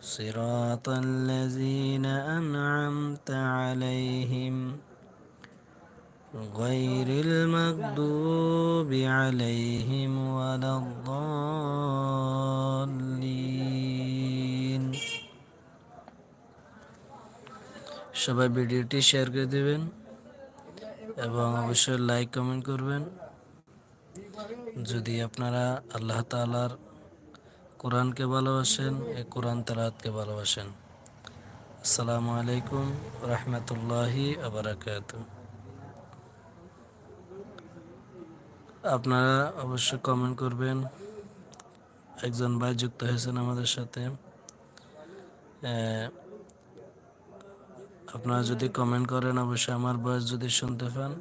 صراط الذين أنعمت عليهم غير المغضوب عليهم ولا الضالين সবাই ভিডিওটি শেয়ার করে দেবেন এবং অবশ্যই লাইক কমেন্ট করবেন যদি আপনারা আল্লাহ তাআলার কোরআনকে ভালোবাসেন এ কোরআন তালাতকে ভালোবাসেন। আসসালামু আলাইকুম রহমতুল্লাহি আবরাকাতু আপনারা অবশ্যই কমেন্ট করবেন। একজন ভাই যুক্ত হয়েছেন আমাদের সাথে। আপনারা যদি কমেন্ট করেন, অবশ্যই আমার বয়স যদি শুনতে পান,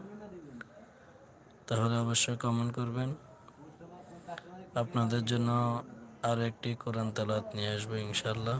তাহলে অবশ্যই কমেন্ট করবেন। আপনাদের জন্য আরও একটি কোরআন তালাত নিয়ে আসব ইনশাল্লাহ